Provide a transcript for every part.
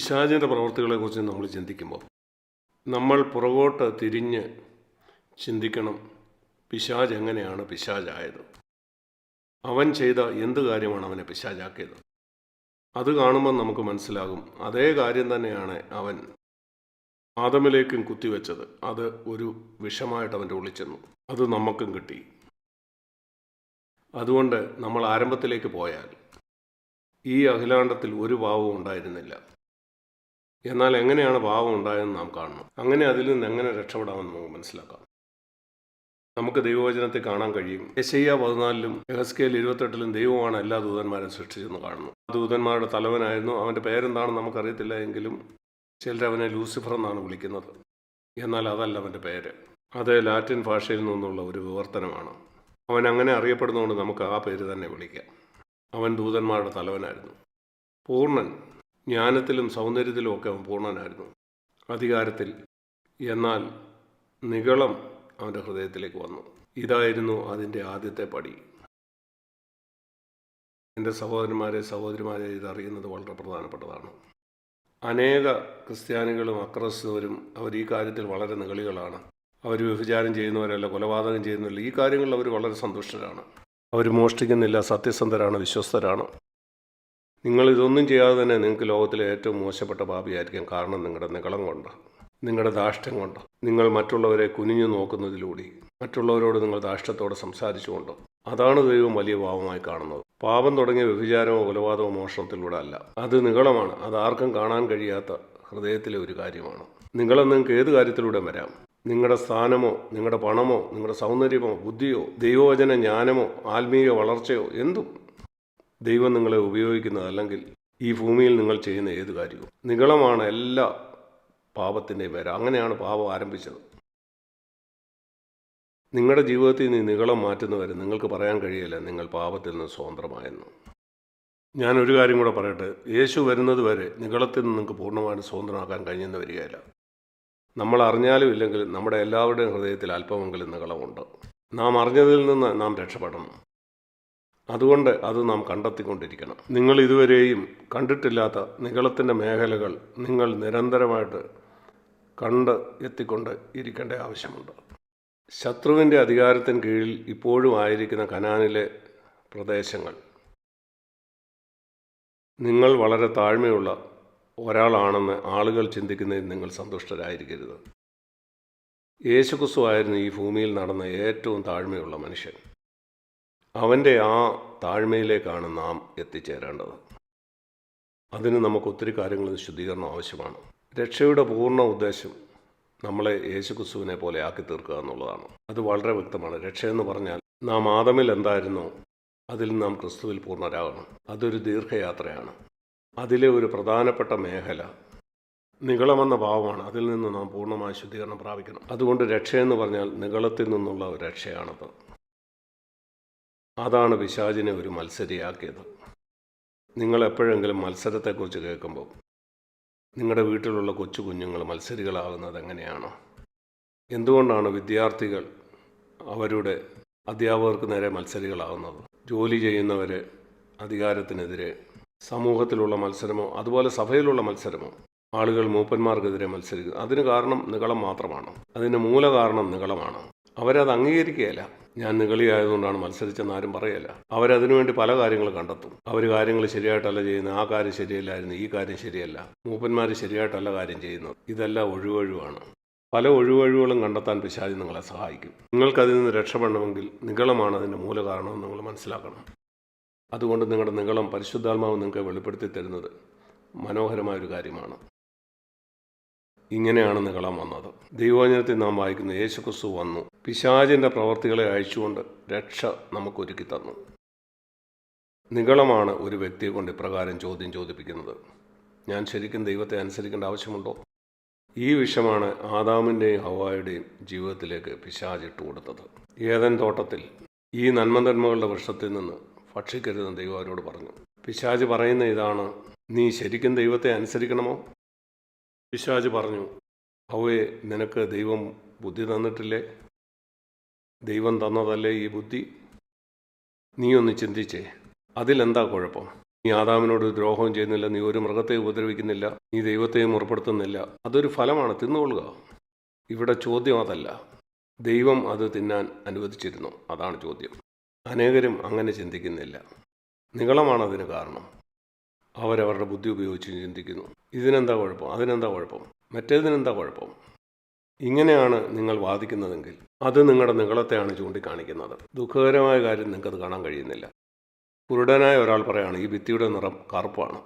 പിശാചിന്റെ പ്രവർത്തികളെക്കുറിച്ച് നമ്മൾ ചിന്തിക്കുമ്പോൾ നമ്മൾ പുറകോട്ട് തിരിഞ്ഞ് ചിന്തിക്കണം പിശാജ് എങ്ങനെയാണ് പിശാജായത് അവൻ ചെയ്ത എന്ത് കാര്യമാണ് അവനെ പിശാജാക്കിയത് അത് കാണുമ്പോൾ നമുക്ക് മനസ്സിലാകും അതേ കാര്യം തന്നെയാണ് അവൻ ആദമിലേക്കും കുത്തിവെച്ചത്. അത് ഒരു വിഷമായിട്ട് അവന്റെ ഉള്ളിൽ ചെന്നു. അത് നമുക്കും കിട്ടി. അതുകൊണ്ട് നമ്മൾ ആരംഭത്തിലേക്ക് പോയാൽ ഈ അഖിലാണ്ടത്തിൽ ഒരു ഭാവവും ഉണ്ടായിരുന്നില്ല. എന്നാൽ എങ്ങനെയാണ് പാപം ഉണ്ടായതെന്ന് നാം കാണണം. അങ്ങനെ അതിൽ നിന്ന് എങ്ങനെ രക്ഷപ്പെടാമെന്ന് നമുക്ക് മനസ്സിലാക്കാം. നമുക്ക് ദൈവവചനത്തെ കാണാൻ കഴിയും. യശയ്യ പതിനാലിലും എഹസ്കേൽ ഇരുപത്തെട്ടിലും ദൈവമാണ് എല്ലാ ദൂതന്മാരും സൃഷ്ടിച്ചെന്ന് കാണുന്നു. ദൂതന്മാരുടെ തലവനായിരുന്നു. അവന്റെ പേരെന്താണെന്ന് നമുക്കറിയത്തില്ല എങ്കിലും ചിലർ അവനെ ലൂസിഫർ എന്നാണ് വിളിക്കുന്നത്. എന്നാൽ അതല്ല അവന്റെ പേര്. അത് ലാറ്റിൻ ഭാഷയിൽ നിന്നുള്ള ഒരു വിവർത്തനമാണ്. അവൻ അങ്ങനെ അറിയപ്പെടുന്നതുകൊണ്ട് നമുക്ക് ആ പേര് തന്നെ വിളിക്കാം. അവൻ ദൂതന്മാരുടെ തലവനായിരുന്നു. പൂർണൻ ജ്ഞാനത്തിലും സൗന്ദര്യത്തിലും ഒക്കെ അവൻ പൂർണനായിരുന്നു. അധികാരത്തിൽ. എന്നാൽ നികളം അവന്റെ ഹൃദയത്തിലേക്ക് വന്നു. ഇതായിരുന്നു അതിന്റെ ആദ്യത്തെ പടി. എന്റെ സഹോദരന്മാരെ സഹോദരിമാരെ ഇതറിയുന്നത് വളരെ പ്രധാനപ്പെട്ടതാണ്. അനേക ക്രിസ്ത്യാനികളും അക്രസ്തവരും അവർ ഈ കാര്യത്തിൽ വളരെ നികളികളാണ് അവർ വ്യഭിചാരം ചെയ്യുന്നവരല്ല കൊലപാതകം ചെയ്യുന്നവരല്ല. ഈ കാര്യങ്ങളിൽ അവർ വളരെ സന്തുഷ്ടരാണ്. അവർ മോഷ്ടിക്കുന്നില്ല സത്യസന്ധരാണ് വിശ്വസ്തരാണ്. നിങ്ങൾ ഇതൊന്നും ചെയ്യാതെ തന്നെ നിങ്ങൾക്ക് ലോകത്തിലെ ഏറ്റവും മോശപ്പെട്ട പാപിയായിരിക്കും കാരണം നിങ്ങളുടെ നികളം കൊണ്ട്? നിങ്ങളുടെ ദാഷ്ട്യം കൊണ്ട്? നിങ്ങൾ മറ്റുള്ളവരെ കുനിഞ്ഞു നോക്കുന്നതിലൂടെ മറ്റുള്ളവരോട് നിങ്ങൾ ദാഷ്ട്യത്തോടെ സംസാരിച്ചുകൊണ്ട്? അതാണ് ദൈവം വലിയ പാപമായി കാണുന്നത്. പാപം തുടങ്ങിയ വ്യഭിചാരമോ കൊലപാതകമോ മോഷണത്തിലൂടെ അല്ല. അത് നികളമാണ്. അത് ആർക്കും കാണാൻ കഴിയാത്ത ഹൃദയത്തിലെ ഒരു കാര്യമാണ്. നിങ്ങളെ നിങ്ങൾക്ക് ഏത് കാര്യത്തിലൂടെ വരാം? നിങ്ങളുടെ സ്ഥാനമോ നിങ്ങളുടെ പണമോ നിങ്ങളുടെ സൗന്ദര്യമോ ബുദ്ധിയോ ദൈവവചന ജ്ഞാനമോ ആത്മീയ വളർച്ചയോ എന്തും ദൈവം നിങ്ങളെ ഉപയോഗിക്കുന്നത് അല്ലെങ്കിൽ ഈ ഭൂമിയിൽ നിങ്ങൾ ചെയ്യുന്ന ഏത് കാര്യവും. നിഗളമാണ് എല്ലാ പാപത്തിന്റെയും പേര് അങ്ങനെയാണ് പാപം ആരംഭിച്ചത്. നിങ്ങളുടെ ജീവിതത്തിൽ നിന്ന് നികളം മാറ്റുന്നവരെ നിങ്ങൾക്ക് പറയാൻ കഴിയില്ല നിങ്ങൾ പാപത്തിൽ നിന്ന് സ്വതന്ത്രമായെന്ന്. ഞാൻ ഒരു കാര്യം കൂടെ പറയട്ടെ. യേശു വരുന്നത് വരെ നിഗളത്തിൽ നിന്ന് നിങ്ങൾക്ക് പൂർണമായും സ്വതന്ത്രമാക്കാൻ കഴിയുന്ന വരികയില്ല. നമ്മൾ അറിഞ്ഞാലും ഇല്ലെങ്കിലും നമ്മുടെ എല്ലാവരുടെയും ഹൃദയത്തിൽ അല്പമെങ്കിലും നികളമുണ്ട് നാം അറിഞ്ഞതിൽ നിന്ന് നാം രക്ഷപ്പെടണം. അതുകൊണ്ട് അത് നാം കണ്ടെത്തിക്കൊണ്ടിരിക്കണം. നിങ്ങൾ ഇതുവരെയും കണ്ടിട്ടില്ലാത്ത നികളത്തിന്റെ മേഖലകൾ നിങ്ങൾ നിരന്തരമായിട്ട് കണ്ട് എത്തിക്കൊണ്ട് ഇരിക്കേണ്ട ആവശ്യമുണ്ട്. ശത്രുവിന്റെ അധികാരത്തിന് കീഴിൽ ഇപ്പോഴും ആയിരിക്കുന്ന കനാനിലെ പ്രദേശങ്ങൾ. നിങ്ങൾ വളരെ താഴ്മയുള്ള ഒരാളാണെന്ന് ആളുകൾ ചിന്തിക്കുന്നതിൽ നിങ്ങൾ സന്തുഷ്ടരായിരിക്കരുത്. യേശുക്രിസ്തു ആയിരുന്നു ഈ ഭൂമിയിൽ നടന്ന ഏറ്റവും താഴ്മയുള്ള മനുഷ്യൻ. അവന്റെ ആ താഴ്മയിലേക്കാണ് നാം എത്തിച്ചേരേണ്ടത്. അതിന് നമുക്ക് ഒത്തിരി കാര്യങ്ങൾ ശുദ്ധീകരണം ആവശ്യമാണ്. രക്ഷയുടെ പൂർണ ഉദ്ദേശം നമ്മളെ യേശുക്രിസ്തുവിനെ പോലെ ആക്കി തീർക്കുക എന്നുള്ളതാണ്. അത് വളരെ വ്യക്തമാണ്. രക്ഷ എന്ന് പറഞ്ഞാൽ നാം ആദമിൽ എന്തായിരുന്നു? അതിൽ നാം ക്രിസ്തുവിൽ പൂർണരാകണം. അതൊരു ദീർഘയാത്രയാണ്. അതിലെ ഒരു പ്രധാനപ്പെട്ട മേഖല നികളമെന്ന ഭാവമാണ്. അതിൽ നിന്ന് നാം പൂർണമായ ശുദ്ധീകരണം പ്രാപിക്കണം. അതുകൊണ്ട് രക്ഷയെന്ന് പറഞ്ഞാൽ നികളത്തിൽ നിന്നുള്ള രക്ഷയാണത്. അതാണ് പിശാചിനെ ഒരു മത്സരിയാക്കിയത്. നിങ്ങൾ എപ്പോഴെങ്കിലും മത്സരത്തെക്കുറിച്ച് കേൾക്കുമ്പോൾ നിങ്ങളുടെ വീട്ടിലുള്ള കൊച്ചു കുഞ്ഞുങ്ങൾ മത്സരികളാകുന്നത് എങ്ങനെയാണോ? എന്തുകൊണ്ടാണ് വിദ്യാർത്ഥികൾ അവരുടെ അധ്യാപകർക്ക് നേരെ മത്സരികളാകുന്നത് ജോലി ചെയ്യുന്നവർ അധികാരത്തിനെതിരെ സമൂഹത്തിലുള്ള മത്സരമോ അതുപോലെ സഭയിലുള്ള മത്സരമോ ആളുകൾ മൂപ്പന്മാർക്കെതിരെ മത്സരിക്കുന്നു. അതിന് കാരണം നികളം മാത്രമാണ്? അതിന് മൂലകാരണം നികളമാണ്? അവരത് അംഗീകരിക്കുകയില്ല. ഞാൻ നികളിയായതുകൊണ്ടാണ് മത്സരിച്ചെന്ന് ആരും പറയല്ല അവരതിനുവേണ്ടി പല കാര്യങ്ങൾ കണ്ടെത്തും. അവർ കാര്യങ്ങൾ ശരിയായിട്ടല്ല ചെയ്യുന്നത്. ആ കാര്യം ശരിയല്ലായിരുന്നു. ഈ കാര്യം ശരിയല്ല. മൂപ്പന്മാർ ശരിയായിട്ടല്ല കാര്യം ചെയ്യുന്നത്. ഇതെല്ലാം ഒഴിവൊഴിവാണ്. പല ഒഴിവഴിവുകളും കണ്ടെത്താൻ പിശാചി നിങ്ങളെ സഹായിക്കും. നിങ്ങൾക്കതിൽ നിന്ന് രക്ഷപ്പെടണമെങ്കിൽ നികളമാണ് അതിന്റെ മൂല കാരണമെന്ന് നിങ്ങൾ മനസ്സിലാക്കണം. അതുകൊണ്ട് നിങ്ങളുടെ നികളം പരിശുദ്ധാത്മാവ് നിങ്ങൾക്ക് വെളിപ്പെടുത്തി തരുന്നത് മനോഹരമായൊരു കാര്യമാണ്. ഇങ്ങനെയാണ് നികളം വന്നത്. ദൈവവചനത്തിൽ നാം വായിക്കുന്ന യേശുക്രിസ്തു വന്നു. പിശാചിന്റെ പ്രവർത്തികളെ അയച്ചുകൊണ്ട് രക്ഷ നമുക്കൊരുക്കി തന്നു. നികളമാണ് ഒരു വ്യക്തിയെ കൊണ്ട് ഇപ്രകാരം ചോദ്യം ചോദിപ്പിക്കുന്നത്. ഞാൻ ശരിക്കും ദൈവത്തെ അനുസരിക്കേണ്ട ആവശ്യമുണ്ടോ? ഈ വിഷമാണ് ആദാമിന്റെയും ഹവായുടെയും ജീവിതത്തിലേക്ക് പിശാജ് ഇട്ട് കൊടുത്തത്. ഏതൻ തോട്ടത്തിൽ ഈ നന്മതന്മകളുടെ വൃക്ഷത്തിൽ നിന്ന് ഭക്ഷിക്കരുതെന്ന് ദൈവം അവരോട് പറഞ്ഞു. പിശാജ് പറയുന്ന ഇതാണ് നീ ശരിക്കും ദൈവത്തെ അനുസരിക്കണമോ? പിശാജ് പറഞ്ഞു അവയെ നിനക്ക് ദൈവം ബുദ്ധി തന്നിട്ടില്ലേ? ദൈവം തന്നതല്ലേ ഈ ബുദ്ധി? നീ ഒന്ന് ചിന്തിച്ചേ അതിലെന്താ കുഴപ്പം? നീ ആദാമിനോട് ദ്രോഹവും ചെയ്യുന്നില്ല നീ ഒരു മൃഗത്തെ ഉപദ്രവിക്കുന്നില്ല നീ ദൈവത്തെയും മുറപ്പെടുത്തുന്നില്ല. അതൊരു ഫലമാണ് തിന്നുകൊള്ളുക. ഇവിടെ ചോദ്യം അതല്ല. ദൈവം അത് തിന്നാൻ അനുവദിച്ചിരുന്നു. അതാണ് ചോദ്യം. അനേകരും അങ്ങനെ ചിന്തിക്കുന്നില്ല. നികളമാണതിന് കാരണം. അവരവരുടെ ബുദ്ധി ഉപയോഗിച്ച് ചിന്തിക്കുന്നു. ഇതിനെന്താ കുഴപ്പം? അതിനെന്താ കുഴപ്പം? മറ്റേതിനെന്താ കുഴപ്പം? ഇങ്ങനെയാണ് നിങ്ങൾ വാദിക്കുന്നതെങ്കിൽ അത് നിങ്ങളുടെ നിങ്ങളത്തെയാണ് ചൂണ്ടിക്കാണിക്കുന്നത്. ദുഃഖകരമായ കാര്യം നിങ്ങൾക്കത് കാണാൻ കഴിയുന്നില്ല. കുരുടനായ ഒരാൾ പറയാണ് ഈ ഭിത്തിയുടെ നിറം കറുപ്പാണ്.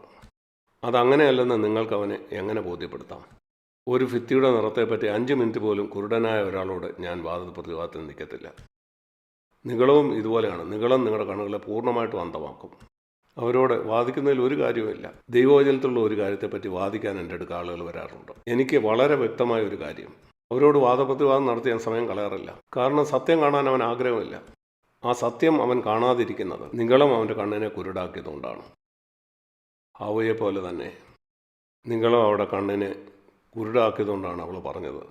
അതങ്ങനെയല്ലെന്ന് നിങ്ങൾക്ക് അവനെ എങ്ങനെ ബോധ്യപ്പെടുത്താം? ഒരു ഭിത്തിയുടെ നിറത്തെപ്പറ്റി അഞ്ച് മിനിറ്റ് പോലും കുരുടനായ ഒരാളോട് ഞാൻ വാദ പ്രതിവാദത്തിൽ നിൽക്കത്തില്ല. നികളവും ഇതുപോലെയാണ്. നിഗളം നിങ്ങളുടെ കണ്ണുകളെ പൂർണമായിട്ടും അന്തമാക്കും. അവരോട് വാദിക്കുന്നതിൽ ഒരു കാര്യവുമില്ല. ദൈവവചനത്തിലുള്ള ഒരു കാര്യത്തെപ്പറ്റി വാദിക്കാൻ എന്റെ അടുക്ക ആളുകൾ വരാറുണ്ട്. എനിക്ക് വളരെ വ്യക്തമായ ഒരു കാര്യം. അവരോട് വാദപ്രതിവാദം നടത്തി ഞാൻ സമയം കളയാറില്ല. കാരണം സത്യം കാണാൻ അവൻ ആഗ്രഹമില്ല. ആ സത്യം അവൻ കാണാതിരിക്കുന്നത് നിങ്ങളും അവന്റെ കണ്ണിനെ കുരുടാക്കിയതുകൊണ്ടാണ്. ആവയെ പോലെ തന്നെ നിങ്ങളും അവിടെ കണ്ണിനെ കുരുടാക്കിയതുകൊണ്ടാണ് അവൾ പറഞ്ഞത്.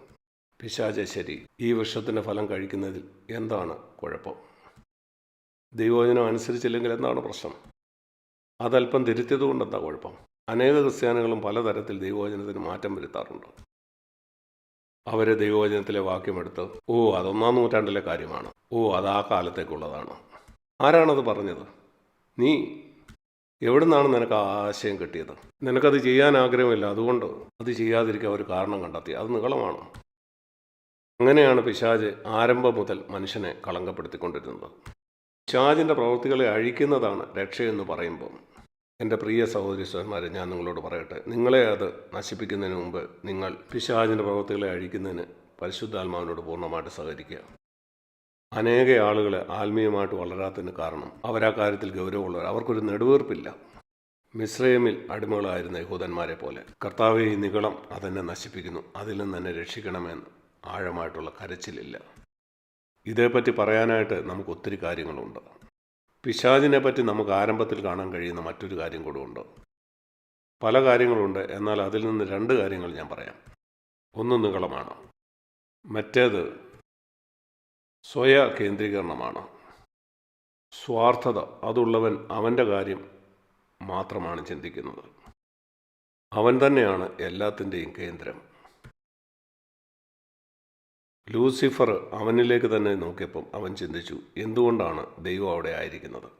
പിശാച ശരി. ഈ വൃക്ഷത്തിന്റെ ഫലം കഴിക്കുന്നതിൽ എന്താണ് കുഴപ്പം? ദൈവവചനം അനുസരിച്ചില്ലെങ്കിൽ എന്താണ് പ്രശ്നം? അതല്പം തിരുത്തിയത് കൊണ്ടെന്താ കുഴപ്പം? അനേക ക്രിസ്ത്യാനികളും പലതരത്തിൽ ദൈവവചനത്തിന് മാറ്റം വരുത്താറുണ്ട്. അവർ ദൈവവചനത്തിലെ വാക്യമെടുത്ത് ഓ അതൊന്നാം നൂറ്റാണ്ടിലെ കാര്യമാണ്. ഓ അത് ആ കാലത്തേക്കുള്ളതാണ്. ആരാണത് പറഞ്ഞത്? നീ. എവിടെ നിന്നാണ് നിനക്ക് ആ ആശയം കിട്ടിയത്? നിനക്കത് ചെയ്യാൻ ആഗ്രഹമില്ല. അതുകൊണ്ട് അത് ചെയ്യാതിരിക്കാൻ ഒരു കാരണം കണ്ടെത്തി. അത് നീളമാണ്. അങ്ങനെയാണ് പിശാജ് ആരംഭം മുതൽ മനുഷ്യനെ കളങ്കപ്പെടുത്തിക്കൊണ്ടിരുന്നത്. പിശാജിന്റെ പ്രവൃത്തികളെ അഴിക്കുന്നതാണ് രക്ഷയെന്ന് പറയുമ്പോൾ എന്റെ പ്രിയ സഹോദരി സഹന്മാരെ ഞാൻ നിങ്ങളോട് പറയട്ടെ. നിങ്ങളെ അത് നശിപ്പിക്കുന്നതിന് മുമ്പ് നിങ്ങൾ പിശാചിന്റെ പ്രവൃത്തികളെ അഴിക്കുന്നതിന് പരിശുദ്ധാത്മാവിനോട് പൂർണമായിട്ട് സഹകരിക്കുക. അനേക ആളുകൾ ആത്മീയമായിട്ട് വളരാത്തതിന് കാരണം അവരാ കാര്യത്തിൽ ഗൗരവമുള്ളവർ. അവർക്കൊരു നെടുവീർപ്പില്ല. മിശ്രയമിൽ അടിമകളായിരുന്ന യഹൂദന്മാരെ പോലെ കർത്താവെ ഈ നികളം അതെന്നെ നശിപ്പിക്കുന്നു. അതിൽ നിന്ന് എന്നെ രക്ഷിക്കണമെന്ന് ആഴമായിട്ടുള്ള കരച്ചിലില്ല. ഇതേപ്പറ്റി പറയാനായിട്ട് നമുക്ക് ഒത്തിരി കാര്യങ്ങളുണ്ട്. പിശാചിനെ പറ്റി നമുക്ക് ആരംഭത്തിൽ കാണാൻ കഴിയുന്ന മറ്റൊരു കാര്യം കൂടെ പല കാര്യങ്ങളുണ്ട്. എന്നാൽ അതിൽ നിന്ന് രണ്ട് കാര്യങ്ങൾ ഞാൻ പറയാം. ഒന്ന് നികളമാണ് മറ്റേത് സ്വയ കേന്ദ്രീകരണമാണ് സ്വാർത്ഥത അതുള്ളവൻ അവന്റെ കാര്യം മാത്രമാണ് ചിന്തിക്കുന്നത്. അവൻ തന്നെയാണ് എല്ലാത്തിന്റെയും കേന്ദ്രം. ലൂസിഫർ അവനിലേക്ക് തന്നെ നോക്കിയപ്പം അവൻ ചിന്തിച്ചു എന്തുകൊണ്ടാണ് ദൈവം അവിടെ ആയിരിക്കുന്നത്?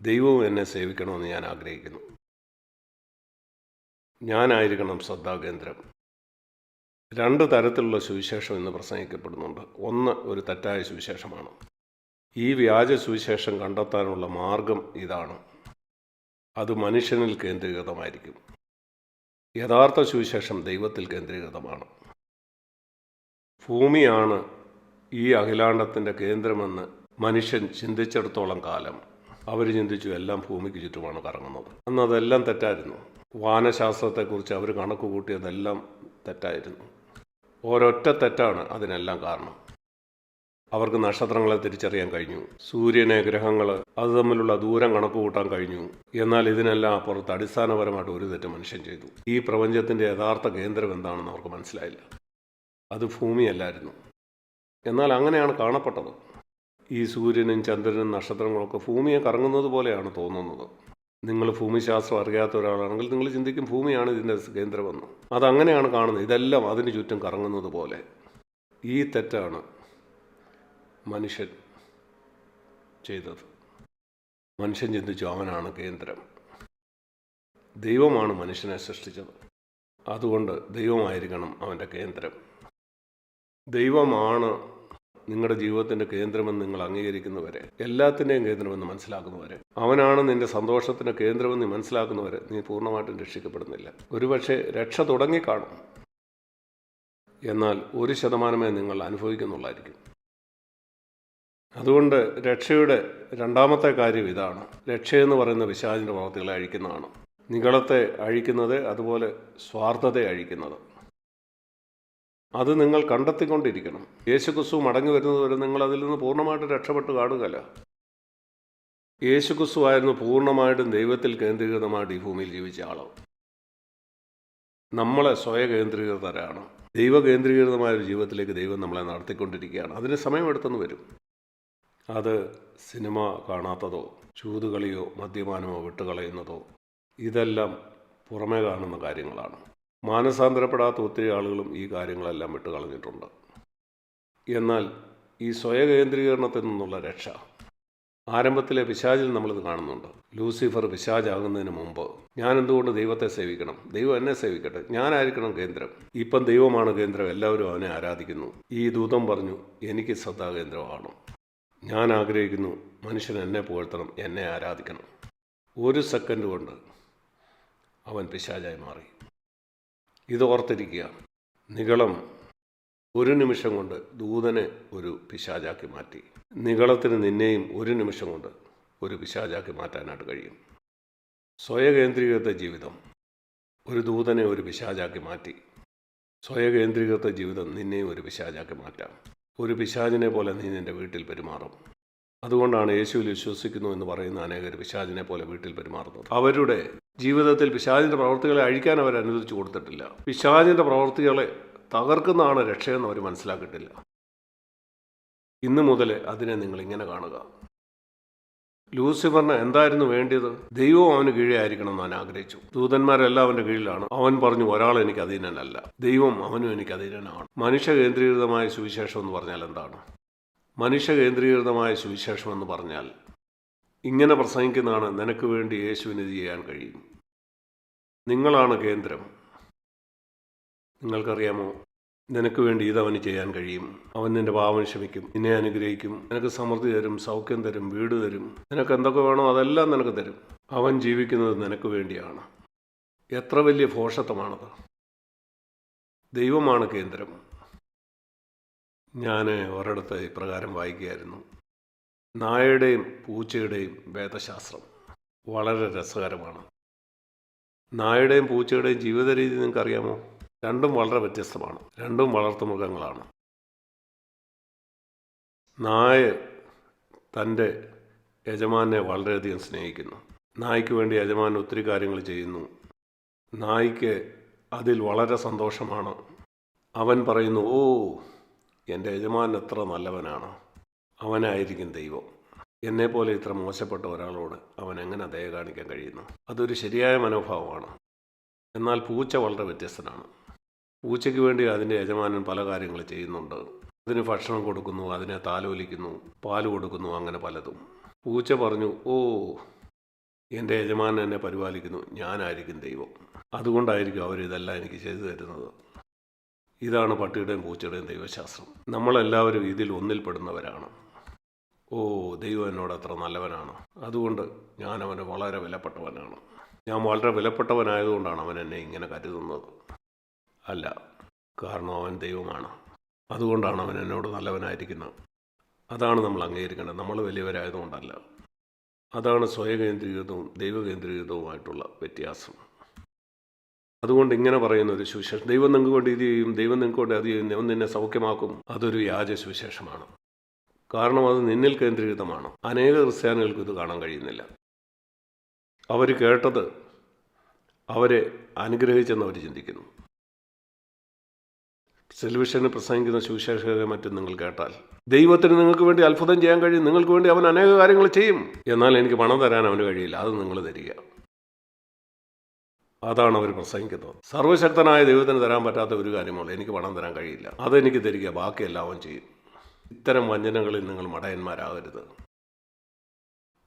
ദൈവവും എന്നെ സേവിക്കണമെന്ന് ഞാൻ ആഗ്രഹിക്കുന്നു. ഞാനായിരിക്കണം ശ്രദ്ധാകേന്ദ്രം രണ്ട് തരത്തിലുള്ള സുവിശേഷം ഇന്ന് പ്രസംഗിക്കപ്പെടുന്നുണ്ട്. ഒന്ന് ഒരു തെറ്റായ സുവിശേഷമാണ്. ഈ വ്യാജ സുവിശേഷം കണ്ടെത്താനുള്ള മാർഗം ഇതാണ്. അത് മനുഷ്യനിൽ കേന്ദ്രീകൃതമായിരിക്കും. യഥാർത്ഥ സുവിശേഷം ദൈവത്തിൽ കേന്ദ്രീകൃതമാണ്. ഭൂമിയാണ് ഈ അഖിലാണ്ടത്തിന്റെ കേന്ദ്രമെന്ന് മനുഷ്യൻ ചിന്തിച്ചിടത്തോളം കാലം. അവർ ചിന്തിച്ചു എല്ലാം ഭൂമിക്ക് ചുറ്റുമാണ് കറങ്ങുന്നത്. അന്ന് അതെല്ലാം തെറ്റായിരുന്നു. വാനശാസ്ത്രത്തെക്കുറിച്ച് അവർ കണക്ക് കൂട്ടിയതെല്ലാം തെറ്റായിരുന്നു. ഓരൊറ്റ തെറ്റാണ് അതിനെല്ലാം കാരണം. അവർക്ക് നക്ഷത്രങ്ങളെ തിരിച്ചറിയാൻ കഴിഞ്ഞു. സൂര്യനെ ഗ്രഹങ്ങൾ അത് തമ്മിലുള്ള ദൂരം കണക്ക് കൂട്ടാൻ കഴിഞ്ഞു. എന്നാൽ ഇതിനെല്ലാം അപ്പുറത്ത് അടിസ്ഥാനപരമായിട്ട് ഒരു തെറ്റ് മനുഷ്യൻ ചെയ്തു. ഈ പ്രപഞ്ചത്തിന്റെ യഥാർത്ഥ കേന്ദ്രം എന്താണെന്ന് അവർക്ക് മനസ്സിലായില്ല. അത് ഭൂമിയല്ലായിരുന്നു. എന്നാൽ അങ്ങനെയാണ് കാണപ്പെട്ടത്. ഈ സൂര്യനും ചന്ദ്രനും നക്ഷത്രങ്ങളൊക്കെ ഭൂമിയെ കറങ്ങുന്നത് പോലെയാണ് തോന്നുന്നത്. നിങ്ങൾ ഭൂമിശാസ്ത്രം അറിയാത്ത ഒരാളാണെങ്കിൽ നിങ്ങൾ ചിന്തിക്കും ഭൂമിയാണ് ഇതിന്റെ കേന്ദ്രമെന്ന്. അതങ്ങനെയാണ് കാണുന്നത്. ഇതെല്ലാം അതിന് ചുറ്റും കറങ്ങുന്നത് പോലെ. ഈ തെറ്റാണ് മനുഷ്യൻ ചെയ്തത്. മനുഷ്യൻ ചിന്തിച്ചു അവനാണ് കേന്ദ്രം. ദൈവമാണ് മനുഷ്യനെ സൃഷ്ടിച്ചത്. അതുകൊണ്ട് ദൈവമായിരിക്കണം അവന്റെ കേന്ദ്രം. ദൈവമാണ് നിങ്ങളുടെ ജീവിതത്തിന്റെ കേന്ദ്രമെന്ന് നിങ്ങൾ അംഗീകരിക്കുന്നവരെ എല്ലാത്തിന്റെയും കേന്ദ്രമെന്ന് മനസ്സിലാക്കുന്നവരെ. അവനാണ് നിന്റെ സന്തോഷത്തിന്റെ കേന്ദ്രമെന്ന് മനസ്സിലാക്കുന്നവരെ. നീ പൂർണമായിട്ടും രക്ഷിക്കപ്പെടുന്നില്ല. ഒരുപക്ഷെ രക്ഷ തുടങ്ങിക്കാണും. എന്നാൽ ഒരു ശതമാനമേ നിങ്ങൾ അനുഭവിക്കുന്നുള്ളായിരിക്കും. അതുകൊണ്ട് രക്ഷയുടെ രണ്ടാമത്തെ കാര്യം ഇതാണ്. രക്ഷയെന്ന് പറയുന്ന വിശാചിന്റെ പ്രവർത്തികളെ അഴിക്കുന്നതാണ്. നികളത്തെ അഴിക്കുന്നത് അതുപോലെ സ്വാർത്ഥതയെ അഴിക്കുന്നത്. അത് നിങ്ങൾ കണ്ടെത്തിക്കൊണ്ടിരിക്കണം. യേശുക്രിസ്തു മടങ്ങി വരുന്നതുവരെ നിങ്ങൾ അതിൽ നിന്ന് പൂർണമായിട്ട് രക്ഷപ്പെട്ട് കാണുകയല്ല. യേശുക്രിസ്തു ആയിരുന്നു പൂർണമായിട്ടും ദൈവത്തിൽ കേന്ദ്രീകൃതമായിട്ട് ഈ ഭൂമിയിൽ ജീവിച്ച ആളോ നമ്മളെ സ്വയ കേന്ദ്രീകൃതരാണ്. ദൈവ കേന്ദ്രീകൃതമായ ഒരു ജീവിതത്തിലേക്ക് ദൈവം നമ്മളെ നടത്തിക്കൊണ്ടിരിക്കുകയാണ്. അതിന് സമയമെടുത്തെന്ന് വരും. അത് സിനിമ കാണാത്തതോ ചൂതുകളിയോ മദ്യപാനമോ വിട്ടുകളയുന്നതോ ഇതെല്ലാം പുറമേ കാണുന്ന കാര്യങ്ങളാണ്. മാനസാന്തരപ്പെടാത്ത ഒത്തിരി ആളുകളും ഈ കാര്യങ്ങളെല്ലാം വിട്ടുകളഞ്ഞിട്ടുണ്ട് എന്നാൽ ഈ സ്വയകേന്ദ്രീകരണത്തിൽ നിന്നുള്ള രക്ഷ. ആരംഭത്തിലെ പിശാചിൽ നമ്മളിത് കാണുന്നുണ്ട്. ലൂസിഫർ പിശാചാകുന്നതിന് മുമ്പ് ഞാൻ എന്തുകൊണ്ട് ദൈവത്തെ സേവിക്കണം? ദൈവം എന്നെ സേവിക്കട്ടെ. ഞാനായിരിക്കണം കേന്ദ്രം. ഇപ്പം ദൈവമാണ് കേന്ദ്രം. എല്ലാവരും അവനെ ആരാധിക്കുന്നു. ഈ ദൂതം പറഞ്ഞു എനിക്ക് ശ്രദ്ധാകേന്ദ്രമാണ് ഞാൻ ആഗ്രഹിക്കുന്നു മനുഷ്യൻ എന്നെ പുകഴ്ത്തണം. എന്നെ ആരാധിക്കണം. ഒരു സെക്കൻഡ് കൊണ്ട് അവൻ പിശാചായി മാറി. ഇത് ഓർത്തിരിക്കുക നികളം ഒരു നിമിഷം കൊണ്ട് ദൂതനെ ഒരു പിശാചാക്കി മാറ്റി. നികളത്തിന് നിന്നെയും ഒരു നിമിഷം കൊണ്ട് ഒരു പിശാചാക്കി മാറ്റാനായിട്ട് കഴിയും. സ്വയകേന്ദ്രീകൃത ജീവിതം. ഒരു ദൂതനെ ഒരു പിശാചാക്കി മാറ്റി. സ്വയകേന്ദ്രീകൃത ജീവിതം നിന്നെയും ഒരു പിശാചാക്കി മാറ്റാം. ഒരു പിശാചിനെ പോലെ നീ നിന്റെ വീട്ടിൽ പെരുമാറും. അതുകൊണ്ടാണ് യേശുവിൽ വിശ്വസിക്കുന്നു എന്ന് പറയുന്ന അനേകർ പിശാചിനെ പോലെ വീട്ടിൽ പെരുമാറുന്നത്. അവരുടെ ജീവിതത്തിൽ പിശാചിന്റെ പ്രവർത്തികളെ അഴിക്കാൻ അവർ അനുവദിച്ചു കൊടുത്തിട്ടില്ല. പിശാചിന്റെ പ്രവർത്തികളെ തകർക്കുന്നതാണ് രക്ഷയെന്ന് അവർ മനസ്സിലാക്കിയിട്ടില്ല. ഇന്നു മുതൽ അതിനെ നിങ്ങൾ ഇങ്ങനെ കാണുക. ലൂസിഫറിന് എന്തായിരുന്നു വേണ്ടിയത്? ദൈവം അവന് കീഴായിരിക്കണം എന്ന് അവൻ ആഗ്രഹിച്ചു. ദൂതന്മാരെല്ലാം അവന്റെ കീഴിലാണ്. അവൻ പറഞ്ഞു ഒരാൾ എനിക്ക് അധീനനല്ല. ദൈവം അവനും എനിക്ക് അധീനനാണ്. മനുഷ്യ കേന്ദ്രീകൃതമായ സുവിശേഷം എന്ന് പറഞ്ഞാൽ എന്താണ്? മനുഷ്യ കേന്ദ്രീകൃതമായ സുവിശേഷം എന്ന് പറഞ്ഞാൽ ഇങ്ങനെ പ്രസംഗിക്കുന്നതാണ് നിനക്ക് വേണ്ടി യേശുവിന് ചെയ്യാൻ കഴിയും. നിങ്ങളാണ് കേന്ദ്രം. നിങ്ങൾക്കറിയാമോ? നിനക്ക് വേണ്ടി ഇത് അവന് ചെയ്യാൻ കഴിയും. അവൻ നിന്റെ പാവം ക്ഷമിക്കും. നിന്നെ അനുഗ്രഹിക്കും. നിനക്ക് സമൃദ്ധി തരും സൗഖ്യം തരും വീട് തരും. നിനക്ക് എന്തൊക്കെ വേണോ അതെല്ലാം നിനക്ക് തരും. അവൻ ജീവിക്കുന്നത് നിനക്ക് വേണ്ടിയാണ്. എത്ര വലിയ ഭോഷത്വമാണത് ദൈവമാണ് കേന്ദ്രം. ഞാൻ ഒരിടത്ത് ഇപ്രകാരം വായിക്കുകയായിരുന്നു. നായയുടെയും പൂച്ചയുടെയും വേദശാസ്ത്രം വളരെ രസകരമാണ്. നായയുടെയും പൂച്ചയുടെയും ജീവിത രീതി നിങ്ങൾക്കറിയാമോ? രണ്ടും വളരെ വ്യത്യസ്തമാണ്. രണ്ടും വളർത്തുമൃഗങ്ങളാണ് നായ തന്റെ യജമാനെ വളരെയധികം സ്നേഹിക്കുന്നു. നായ്ക്ക് വേണ്ടി യജമാൻ ഒത്തിരി കാര്യങ്ങൾ ചെയ്യുന്നു. നായ്ക്ക് അതിൽ വളരെ സന്തോഷമാണ്. അവൻ പറയുന്നു ഓ എന്റെ യജമാൻ എത്ര നല്ലവനാണ് അവനായിരിക്കും ദൈവം. എന്നെപ്പോലെ ഇത്ര മോശപ്പെട്ട ഒരാളോട് അവൻ എങ്ങനെ ദയ കാണിക്കാൻ കഴിയുന്നു? അതൊരു ശരിയായ മനോഭാവമാണ്. എന്നാൽ പൂച്ച വളരെ വ്യത്യസ്തനാണ്. പൂച്ചയ്ക്ക് വേണ്ടി അതിന്റെ യജമാനൻ പല കാര്യങ്ങൾ ചെയ്യുന്നുണ്ട്. അതിന് ഭക്ഷണം കൊടുക്കുന്നു അതിനെ താലോലിക്കുന്നു പാൽ കൊടുക്കുന്നു അങ്ങനെ പലതും. പൂച്ച പറഞ്ഞു ഓ എന്റെ യജമാനൻ എന്നെ പരിപാലിക്കുന്നു. ഞാനായിരിക്കും ദൈവം. അതുകൊണ്ടായിരിക്കും അവരിതെല്ലാം എനിക്ക് ചെയ്തു തരുന്നത്. ഇതാണ് പട്ടിയുടെയും പൂച്ചയുടെയും ദൈവശാസ്ത്രം. നമ്മളെല്ലാവരും ഇതിൽ ഒന്നിൽപ്പെടുന്നവരാണ്. ഓ ദൈവം എന്നോട് അത്ര നല്ലവനാണ്. അതുകൊണ്ട് ഞാൻ അവന് വളരെ വിലപ്പെട്ടവനാണ്. ഞാൻ വളരെ വിലപ്പെട്ടവനായതുകൊണ്ടാണ് അവൻ എന്നെ ഇങ്ങനെ കരുതുന്നത്. അല്ല കാരണം അവൻ ദൈവമാണ്. അതുകൊണ്ടാണ് അവൻ എന്നോട് നല്ലവനായിരിക്കുന്നത്. അതാണ് നമ്മൾ അംഗീകരിക്കേണ്ടത്. നമ്മൾ വലിയവരായതുകൊണ്ടല്ല. അതാണ് സ്വയകേന്ദ്രീകൃതവും ദൈവകേന്ദ്രീകൃതവുമായിട്ടുള്ള വ്യത്യാസം. അതുകൊണ്ട് ഇങ്ങനെ പറയുന്ന ഒരു സുവിശേഷം. ദൈവം നിങ്ങൾക്ക് കൊണ്ട് ഇത് ചെയ്യും ദൈവം നിങ്ങൾക്ക് കൊണ്ട് അത് ചെയ്യും ദൈവം നിന്നെ സൗഖ്യമാക്കും. അതൊരു വ്യാജ സുവിശേഷമാണ്. കാരണം അത് നിന്നിൽ കേന്ദ്രീകൃതമാണ്. അനേക ക്രിസ്ത്യാനികൾക്ക് ഇത് കാണാൻ കഴിയുന്നില്ല. അവർ കേട്ടത് അവരെ അനുഗ്രഹിച്ചെന്ന് അവർ ചിന്തിക്കുന്നു. ടെലിവിഷനിൽ പ്രസംഗിക്കുന്ന സുവിശേഷകരെ മറ്റും നിങ്ങൾ കേട്ടാൽ ദൈവത്തിന് നിങ്ങൾക്ക് വേണ്ടി അത്ഭുതം ചെയ്യാൻ കഴിയും നിങ്ങൾക്ക് വേണ്ടി അവൻ അനേക കാര്യങ്ങൾ ചെയ്യും. എന്നാൽ എനിക്ക് പണം തരാൻ അവന് കഴിയില്ല. അത് നിങ്ങൾ തരിക അതാണ് അവർ പ്രസംഗിക്കുന്നത്. സർവശക്തനായ ദൈവത്തിന് തരാൻ പറ്റാത്ത ഒരു കാര്യമുള്ളൂ. എനിക്ക് പണം തരാൻ കഴിയില്ല. അതെനിക്ക് തരിക. ബാക്കിയെല്ലാം എല്ലാവരും ചെയ്യും. ഇത്തരം വഞ്ചനകളിൽ നിങ്ങൾ മടയന്മാരാകരുത്.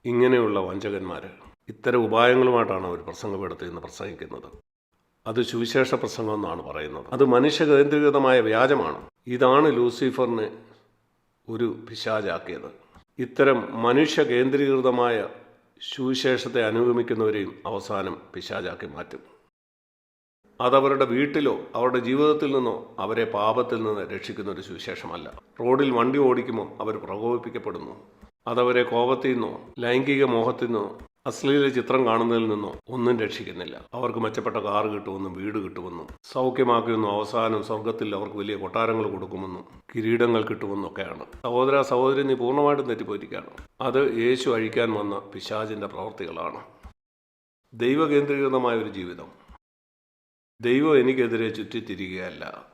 ഇങ്ങനെയുള്ള വഞ്ചകന്മാർ ഇത്തരം ഉപായങ്ങളുമായിട്ടാണ് അവർ പ്രസംഗപ്പെടുത്തി എന്ന് പ്രസംഗിക്കുന്നത്. അത് സുവിശേഷ പ്രസംഗം എന്നാണ് പറയുന്നത്. അത് മനുഷ്യ കേന്ദ്രീകൃതമായ വ്യാജമാണ്. ഇതാണ് ലൂസിഫറിനെ ഒരു പിശാചാക്കിയത്. ഇത്തരം മനുഷ്യ കേന്ദ്രീകൃതമായ സുവിശേഷത്തെ അനുഗമിക്കുന്നവരെയും അവസാനം പിശാചാക്കി മാറ്റും. അതവരുടെ വീട്ടിലോ അവരുടെ ജീവിതത്തിൽ നിന്നോ അവരെ പാപത്തിൽ നിന്ന് രക്ഷിക്കുന്ന ഒരു സുവിശേഷമല്ല. റോഡിൽ വണ്ടി ഓടിക്കുമ്പോൾ അവർ പ്രകോപിപ്പിക്കപ്പെടുന്നു. അതവരെ കോപത്തിൽ നിന്നോ ലൈംഗിക മോഹത്തിൽ നിന്നോ അശ്ലീല ചിത്രം കാണുന്നതിൽ നിന്നോ ഒന്നും രക്ഷിക്കുന്നില്ല. അവർക്ക് മെച്ചപ്പെട്ട കാറ് കിട്ടുമെന്നും വീട് കിട്ടുമെന്നും സൗഖ്യമാക്കുമെന്നും അവസാനം സ്വർഗത്തിൽ അവർക്ക് വലിയ കൊട്ടാരങ്ങൾ കൊടുക്കുമെന്നും കിരീടങ്ങൾ കിട്ടുമെന്നൊക്കെയാണ്. സഹോദര സഹോദരി നീ പൂർണമായിട്ടും തെറ്റിപ്പോയിരിക്കുകയാണ്. അത് യേശു അഴിക്കാൻ വന്ന പിശാചിന്റെ പ്രവർത്തികളാണ്. ദൈവകേന്ദ്രീകൃതമായ ഒരു ജീവിതം. ദൈവം എനിക്കെതിരെ ചുറ്റിത്തിരിക്കുകയല്ല.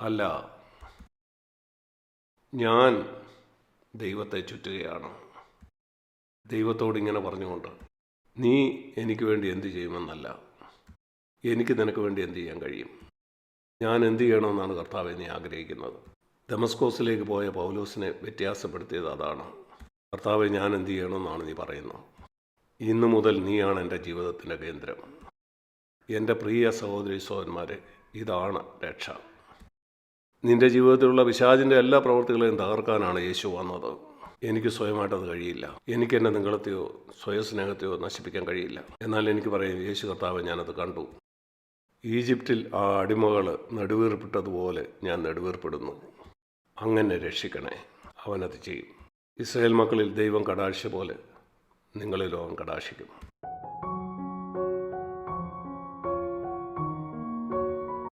അല്ല ഞാൻ ദൈവത്തെ ചുറ്റുകയാണ്. ദൈവത്തോട് ഇങ്ങനെ പറഞ്ഞുകൊണ്ട് നീ എനിക്ക് വേണ്ടി എന്ത് ചെയ്യുമെന്നല്ല. എനിക്ക് നിനക്ക് വേണ്ടി എന്ത് ചെയ്യാൻ കഴിയും? ഞാൻ എന്ത് ചെയ്യണമെന്നാണ് കർത്താവെ നീ ആഗ്രഹിക്കുന്നത്. ഡെമസ്കോസിലേക്ക് പോയ പൗലോസിനെ വ്യത്യാസപ്പെടുത്തിയത് അതാണ്. കർത്താവെ ഞാൻ എന്ത് ചെയ്യണമെന്നാണ് നീ പറയുന്നത്. ഇന്നു മുതൽ നീയാണ് എന്റെ ജീവിതത്തിന്റെ കേന്ദ്രം. എന്റെ പ്രിയ സഹോദരി സഹോദരന്മാരെ ഇതാണ് രക്ഷ. നിന്റെ ജീവിതത്തിലുള്ള പിശാചിന്റെ എല്ലാ പ്രവൃത്തികളെയും തകർക്കാനാണ് യേശു വന്നത്. എനിക്ക് സ്വയമായിട്ടത് കഴിയില്ല. എനിക്ക് എന്നെ നിങ്ങളത്തെയോ സ്വയസ്നേഹത്തെയോ നശിപ്പിക്കാൻ കഴിയില്ല. എന്നാൽ എനിക്ക് പറയും യേശു കർത്താവ് ഞാനത് കണ്ടു. ഈജിപ്തിൽ ആ അടിമകൾ നെടുവീർപ്പിട്ടതുപോലെ ഞാൻ നടുവീർപ്പെടുന്നു. അങ്ങനെ രക്ഷിക്കണേ. അവനത് ചെയ്യും. ഇസ്രായേൽ മക്കളിൽ ദൈവം കടാക്ഷ പോലെ നിങ്ങളിലോ അവൻ കടാക്ഷിക്കും.